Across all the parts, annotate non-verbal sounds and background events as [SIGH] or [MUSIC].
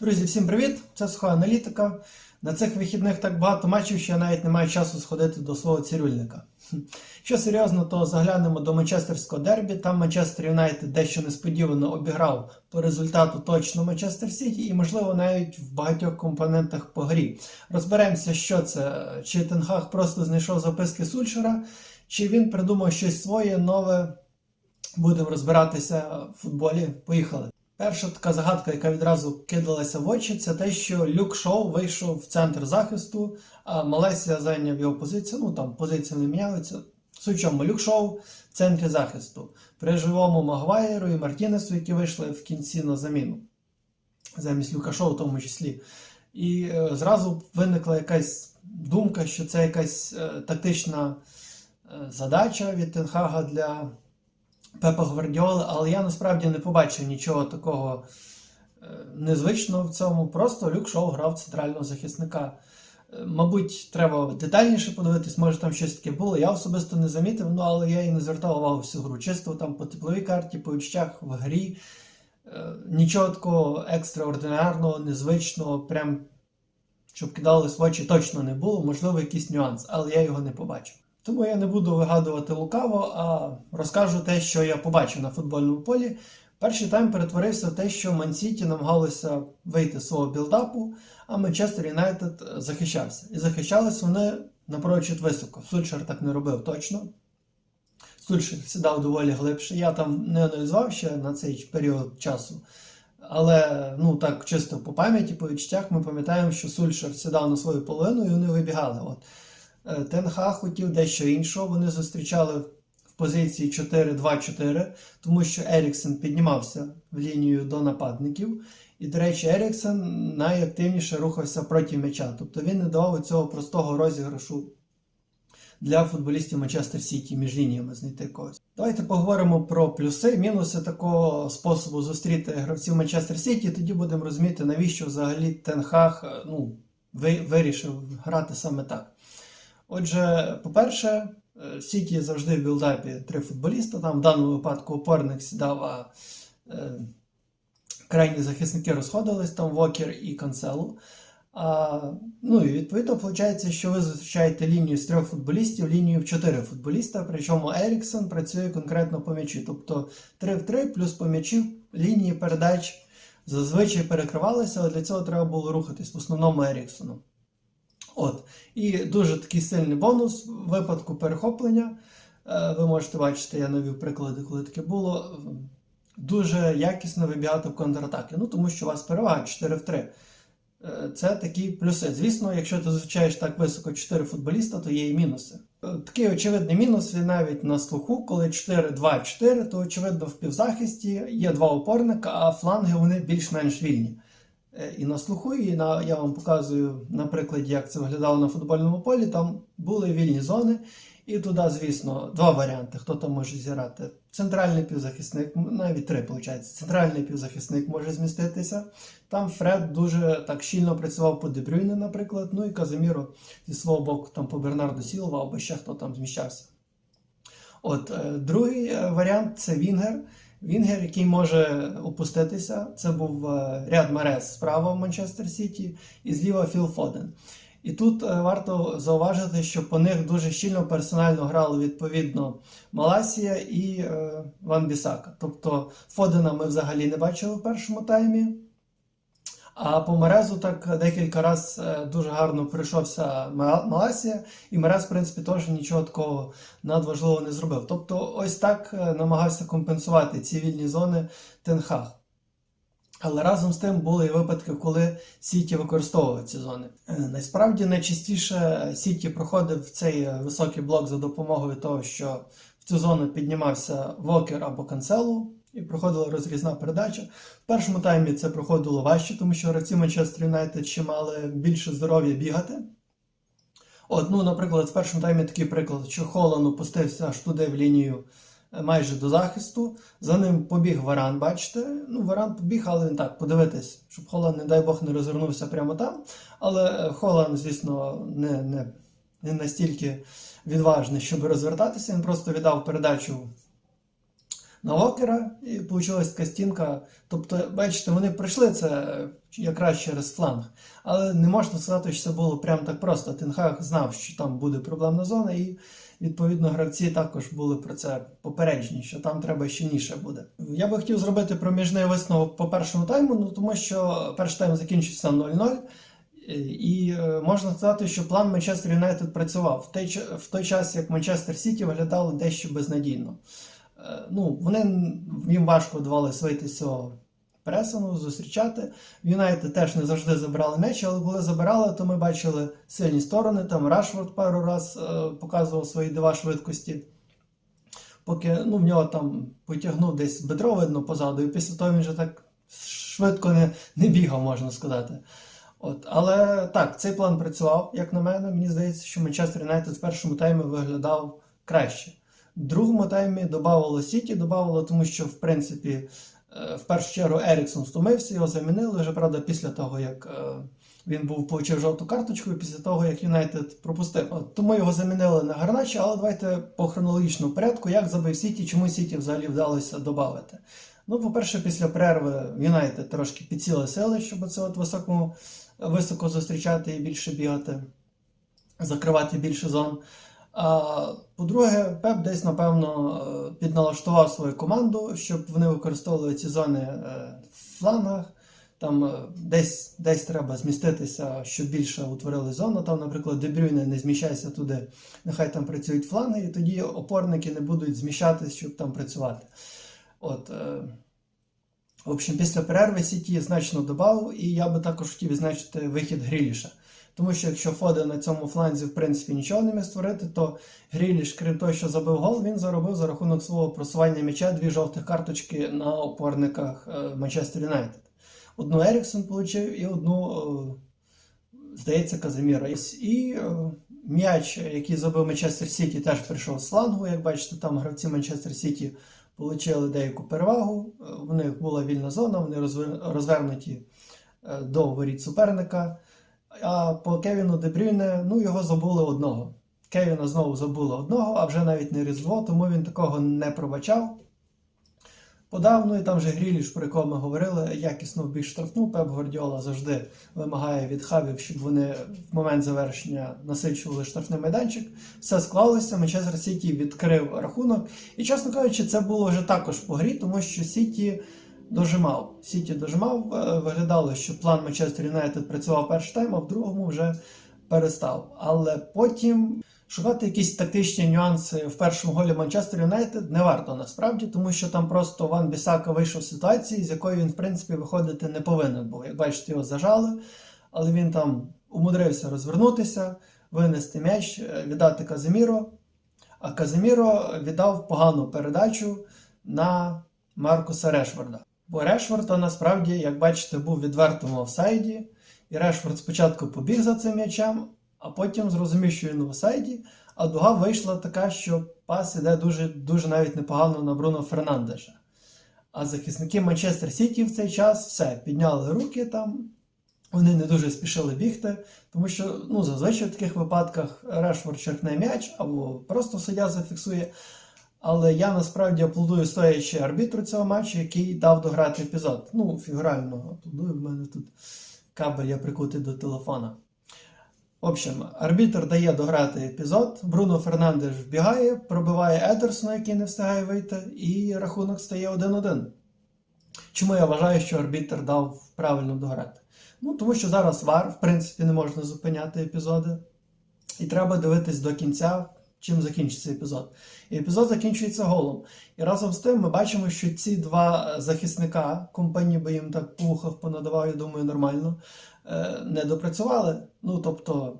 Друзі, всім привіт! Це суха аналітика. На цих вихідних так багато матчів, що я навіть не маю часу сходити до свого цирюльника. [LAUGHS] Що серйозно, то заглянемо до Манчестерського дербі. Там Манчестер Юнайтед дещо несподівано обіграв по результату точно Манчестер Сіті і, можливо, навіть в багатьох компонентах по грі. Розберемося, що це. Чи Тенхаг просто знайшов записки Сульшера, чи він придумав щось своє, нове. Будемо розбиратися в футболі. Поїхали. Перша така загадка, яка відразу кидалася в очі, це те, що Люк Шоу вийшов в центр захисту, а Малесія зайняв його позицію. Ну там позиції не мінялися. Суть в чому Люк Шоу в центрі захисту. При живому Магуайру і Мартінесу, які вийшли в кінці на заміну, замість Люка Шоу в тому числі. І е, зразу виникла якась думка, що це якась е, тактична е, задача від Тенхага для. Пепа Гвардіоли, але я насправді не побачив нічого такого е, незвичного в цьому. Просто Люк Шоу грав центрального захисника. Е, Мабуть, треба детальніше подивитись, може там щось таке було. Я особисто не замітив, ну але я і не звертав увагу всю гру. Чисто там по тепловій карті, по відчуттях в грі. Е, Нічого такого екстраординарного, незвичного, прям щоб кидались в очі, точно не було. Можливо, якийсь нюанс, але я його не побачив. Тому я не буду вигадувати лукаво, а розкажу те, що я побачив на футбольному полі. Перший тайм перетворився в те, що Мансіті намагалося вийти з свого білдапу, а Манчестер Юнайтед захищався. І захищались вони напрочуд високо. Сульшер так не робив точно. Сульшер сідав доволі глибше. Я там не аналізував ще на цей період часу. Але ну так чисто по пам'яті, по відчуттях, ми пам'ятаємо, що Сульшер сідав на свою половину і вони вибігали. От. Е, Тенха хотів дещо іншого. Вони зустрічали в позиції 4-2-4, тому що Еріксен піднімався в лінію до нападників. І, до речі, Еріксен найактивніше рухався проти м'яча. Тобто він не давав цього простого розіграшу для футболістів Манчестер Сіті між лініями знайти когось. Давайте поговоримо про плюси, мінуси такого способу зустріти гравців Манчестер Сіті. Тоді будемо розуміти, навіщо взагалі Тенхаг ну, ви- вирішив грати саме так. Отже, по-перше, е, Сіті завжди в білдапі три футболіста. Там в даному випадку опорник сідав, а е, крайні захисники розходились, там Вокер і Канцелу. А, ну і відповідно виходить, що ви зустрічаєте лінію з трьох футболістів, лінію в чотири футболіста, причому Еріксон працює конкретно по м'ячі. Тобто 3 в 3 плюс по м'ячі лінії передач зазвичай перекривалися, але для цього треба було рухатись в основному Еріксону. От. І дуже такий сильний бонус в випадку перехоплення. Е, Ви можете бачити, я навів приклади, коли таке було. Дуже якісно вибігати в контратаки. Ну, тому що у вас перевага 4 в 3. Е, Це такі плюси. Звісно, якщо ти зустрічаєш так високо 4 футболіста, то є і мінуси. Е, Такий очевидний мінус він навіть на слуху, коли 4-2-4, то очевидно в півзахисті є два опорника, а фланги вони більш-менш вільні. Е, І на слуху, і на, я вам показую на прикладі, як це виглядало на футбольному полі. Там були вільні зони, і туди, звісно, два варіанти, хто там може зіграти. Центральний півзахисник, навіть три, виходить. Центральний півзахисник може зміститися. Там Фред дуже так щільно працював по Дебрюйне, наприклад. Ну і Казиміро зі свого боку там по Бернарду Сілова або ще хто там зміщався. От е, другий е, варіант це Вінгер. Вінгер, який може опуститися. Це був е, ряд Мерес справа в Манчестер Сіті і зліва Філ Фоден. І тут е, варто зауважити, що по них дуже щільно персонально грали відповідно Маласія і е, Ван Бісака. Тобто Фодена ми взагалі не бачили в першому таймі. А по Мерезу так декілька разів дуже гарно прийшовся Ма- Маласія, і Мерез, в принципі, теж нічого такого надважливого не зробив. Тобто, ось так е, намагався компенсувати ці вільні зони Тенхаг. Але разом з тим були і випадки, коли Сіті використовував ці зони. Е, Насправді найчастіше Сіті проходив цей е, високий блок за допомогою того, що в цю зону піднімався Вокер або Канцелу, і проходила розрізна передача. В першому таймі це проходило важче, тому що гравці Манчестер Юнайтед ще мали більше здоров'я бігати. От, ну, наприклад, в першому таймі такий приклад, що Холланд опустився аж туди в лінію е, майже до захисту. За ним побіг Варан, бачите. Ну, Варан побіг, але він так, подивитись, щоб Холланд, не дай Бог, не розвернувся прямо там. Але е, Холланд, звісно, не, не, не настільки відважний, щоб розвертатися. Він просто віддав передачу на Вокера, і вийшла така стінка. Тобто, бачите, вони пройшли це е, якраз через фланг. Але не можна сказати, що це було прям так просто. Тенхаг знав, що там буде проблемна зона, і відповідно гравці також були про це попереджені, що там треба щільніше буде. Я би хотів зробити проміжний висновок по першому тайму, ну тому що перший тайм закінчився 0-0. І е, можна сказати, що план Манчестер Юнайтед працював в той час, як Манчестер Сіті виглядало дещо безнадійно. Е, Ну, вони їм важко вдавалося вийти з цього пресингу, зустрічати. В Юнайтед теж не завжди забирали м'яч, але коли забирали, то ми бачили сильні сторони. Там Рашфорд пару раз е, показував свої дива швидкості. Поки ну, в нього там потягнув десь бедро видно позаду, і після того він вже так швидко не, не бігав, можна сказати. От, але так, цей план працював, як на мене. Мені здається, що Манчестер Юнайтед в першому таймі виглядав краще. Другому таймі додавало Сіті, додавало, тому що, в принципі, е, в першу чергу Еріксон стомився, його замінили вже, правда, після того, як е, він був получив жовту карточку, і після того, як Юнайтед пропустив. Тому його замінили на Гарначі, але давайте по хронологічному порядку, як забив Сіті, чому Сіті взагалі вдалося додати. Ну, по-перше, після перерви Юнайтед трошки підсіли сили, щоб це от високому, високо зустрічати і більше бігати, закривати більше зон. По-друге, Пеп десь, напевно, е, підналаштував свою команду, щоб вони використовували ці зони е, в флангах. Там е, десь, десь треба зміститися, щоб більше утворили зону. Там, наприклад, Дебрюйне не зміщайся туди, нехай там працюють фланги, і тоді опорники не будуть зміщатися, щоб там працювати. От, в общем, після перерви Сіті значно додав, і я би також хотів відзначити вихід Гріліша. Тому що якщо Фоде на цьому фланзі в принципі нічого не міг створити, то Гріліш, крім того, що забив гол, він заробив за рахунок свого просування м'яча дві жовтих карточки на опорниках е, Манчестер Юнайтед. Одну Еріксон отримав і одну, е, здається, Казиміра. І е, м'яч, який забив Манчестер Сіті, теж прийшов з флангу. Як бачите, там гравці Манчестер Сіті отримали деяку перевагу. У них була вільна зона, вони розвернуті до воріт суперника. А по Кевіну Дебрюйне, ну його забули одного. Кевіна знову забули одного, а вже навіть не Різдво, тому він такого не пробачав. Подав, ну і там вже Гріліш, про якого ми говорили, якісно вбіг штрафну. Пеп Гвардіола завжди вимагає від хавів, щоб вони в момент завершення насичували штрафний майданчик. Все склалося. Манчестер Сіті відкрив рахунок. І, чесно кажучи, це було вже також по грі, тому що Сіті дожимав. Сіті дожимав. Е, Виглядало, що план Манчестер Юнайтед працював перший тайм, а в другому вже перестав. Але потім шукати якісь тактичні нюанси в першому голі Манчестер Юнайтед не варто насправді, тому що там просто Ван Бісака вийшов з ситуації, з якої він, в принципі, виходити не повинен був. Як бачите, його зажали, але він там умудрився розвернутися, винести м'яч, е, віддати Казиміро. А Казиміро віддав погану передачу на Маркуса Решфорда. Бо Решфорд то насправді, як бачите, був в відвертому офсайді, і Решфорд спочатку побіг за цим м'ячем, а потім зрозумів, що він в офсайді, а дуга вийшла така, що пас іде дуже, дуже навіть непогано на Бруно Фернандеша. А захисники Манчестер Сіті в цей час все, підняли руки там, вони не дуже спішили бігти, тому що ну, зазвичай в таких випадках Решфорд черкне м'яч або просто суддя зафіксує. Але я насправді аплодую стоячи арбітру цього матчу, який дав дограти епізод. Ну, фігурально аплодую, в мене тут кабель я прикутий до телефона. В общем, арбітр дає дограти епізод. Бруно Фернандеш вбігає, пробиває Едерсона, який не встигає вийти, і рахунок стає 1-1. Чому я вважаю, що арбітр дав правильно дограти? Ну, тому що зараз вар, в принципі, не можна зупиняти епізоди. І треба дивитись до кінця, чим закінчиться епізод. І епізод закінчується голом. І разом з тим ми бачимо, що ці два захисника, компанії би їм так по понадавав, я думаю, нормально, е, не допрацювали. Ну, тобто,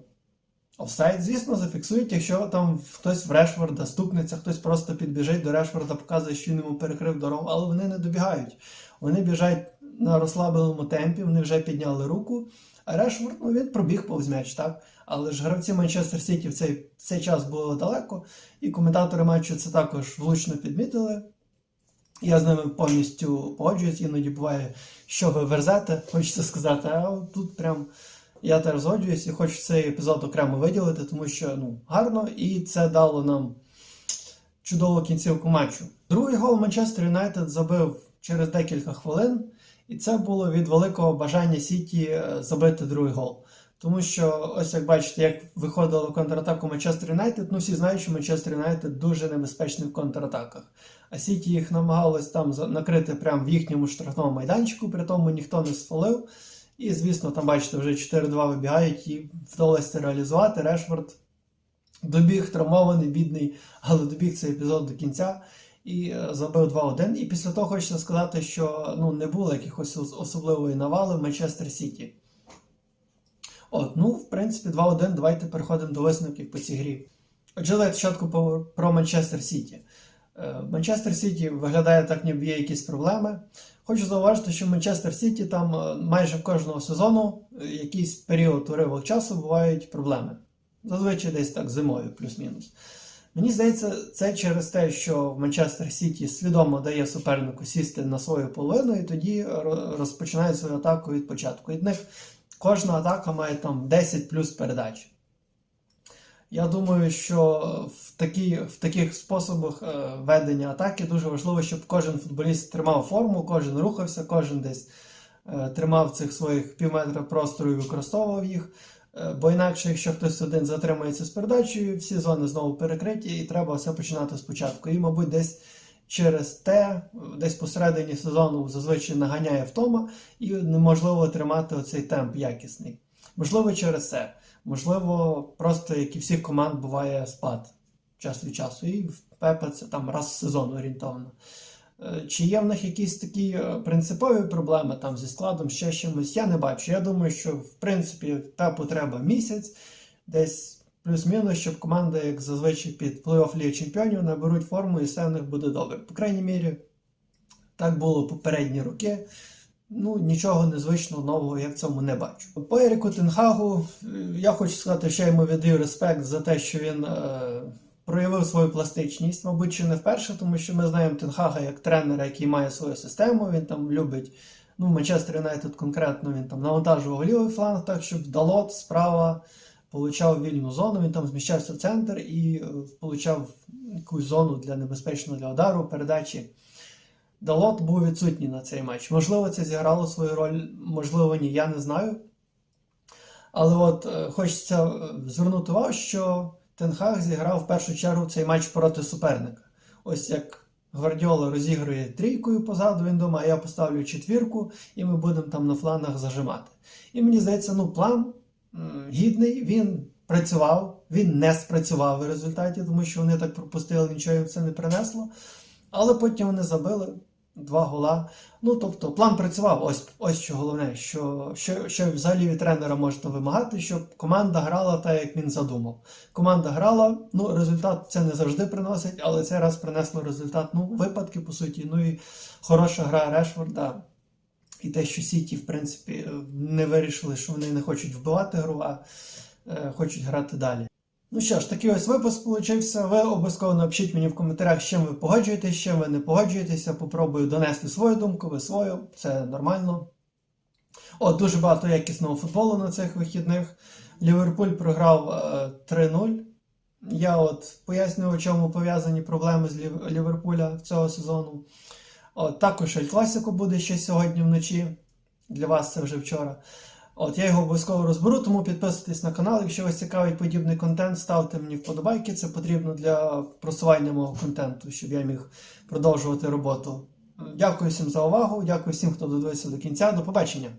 офсайд, звісно, зафіксують, якщо там хтось в Решфорда стукнеться, хтось просто підбіжить до Решфорда, показує, що він йому перекрив дорогу, але вони не добігають. Вони біжать на розслабленому темпі, вони вже підняли руку. А Решфорд, ну він пробіг повз м'яч, так? Але ж гравці Манчестер Сіті в цей, в цей час були далеко, і коментатори матчу це також влучно підмітили. Я з ними повністю погоджуюсь, іноді буває, що ви верзете, хочеться сказати, а тут прям я теж згоджуюсь і хочу цей епізод окремо виділити, тому що ну, гарно, і це дало нам чудову кінцівку матчу. Другий гол Манчестер Юнайтед забив через декілька хвилин, і це було від великого бажання Сіті е, забити другий гол. Тому що, ось як бачите, як виходило в контратаку Манчестер Юнайтед, ну всі знають, що Манчестер Юнайтед дуже небезпечний в контратаках. А Сіті їх намагалось там накрити прямо в їхньому штрафному майданчику, при тому ніхто не сфолив. І, звісно, там, бачите, вже 4-2 вибігають і вдалося реалізувати. Решфорд добіг травмований, бідний, але добіг цей епізод до кінця і е, забив 2-1. І після того хочеться сказати, що ну, не було якихось особливої навали в Манчестер Сіті. От, ну, в принципі, 2-1. Давайте переходимо до висновків по цій грі. Отже, давайте спочатку по- про Манчестер Сіті. Е, Манчестер Сіті виглядає так, ніби є якісь проблеми. Хочу зауважити, що в Манчестер Сіті там е, майже кожного сезону е, якийсь період уривок часу бувають проблеми. Зазвичай десь так зимою, плюс-мінус. Мені здається, це через те, що в Манчестер Сіті свідомо дає супернику сісти на свою половину, і тоді розпочинає свою атаку від початку. Від них кожна атака має там 10 плюс передач. Я думаю, що в, такі, в таких способах е, ведення атаки дуже важливо, щоб кожен футболіст тримав форму, кожен рухався, кожен десь е, тримав цих своїх півметра простору і використовував їх. Е, Бо інакше, якщо хтось один затримається з передачею, всі зони знову перекриті, і треба все починати спочатку. І, мабуть, десь через те, десь посередині сезону зазвичай наганяє втома, і неможливо тримати оцей темп якісний. Можливо, через це. Можливо, просто як і всіх команд буває спад час від часу. І в Пепе це там раз в сезон орієнтовно. Е, Чи є в них якісь такі е, принципові проблеми там зі складом, ще чимось, я не бачу. Я думаю, що в принципі Пепу треба місяць, десь плюс-мінус, щоб команда, як зазвичай під плей-офф Ліги Чемпіонів, наберуть форму і все в них буде добре. По крайній мірі, так було попередні роки. Ну, нічого незвичного нового я в цьому не бачу. По Еріку Тенхагу я хочу сказати, що йому віддаю респект за те, що він е, проявив свою пластичність, мабуть, чи не вперше, тому що ми знаємо Тенхага як тренера, який має свою систему. Він там любить, ну, Манчестер Юнайтед конкретно він там навантажував лівий фланг, так щоб Далот справа получав вільну зону, він там зміщався в центр і е, получав якусь зону для небезпечного для удару, передачі. Далот був відсутній на цей матч. Можливо, це зіграло свою роль, можливо, ні, я не знаю. Але от е, хочеться е, звернути увагу, що Тенхаг зіграв в першу чергу цей матч проти суперника. Ось як Гвардіола розігрує трійкою позаду, він думає, я поставлю четвірку, і ми будемо там на флангах зажимати. І мені здається, ну, план гідний, він працював, він не спрацював в результаті, тому що вони так пропустили, нічого їм це не принесло. Але потім вони забили два гола. Ну, тобто, план працював. Ось ось що головне, що, що, що взагалі від тренера можна вимагати, щоб команда грала так, як він задумав. Команда грала, ну, результат це не завжди приносить, але цей раз принесло результат. Ну, випадки, по суті. Ну і хороша гра Решфорда. І те, що Сіті, в принципі, не вирішили, що вони не хочуть вбивати гру, а е, хочуть грати далі. Ну що ж, такий ось випуск получився. Ви обов'язково напишіть мені в коментарях, з чим ви погоджуєтесь, з чим ви не погоджуєтеся. Попробую донести свою думку, ви свою, це нормально. От, дуже багато якісного футболу на цих вихідних. Ліверпуль програв е, 3-0. Я от пояснюю, у чому пов'язані проблеми з Лів- Ліверпуля цього сезону. От, також Ель Класіко буде ще сьогодні вночі. Для вас це вже вчора. От я його обов'язково розберу, тому підписуйтесь на канал. Якщо вас цікавить подібний контент, ставте мені вподобайки. Це потрібно для просування мого контенту, щоб я міг продовжувати роботу. Дякую всім за увагу. Дякую всім, хто додивився до кінця. До побачення.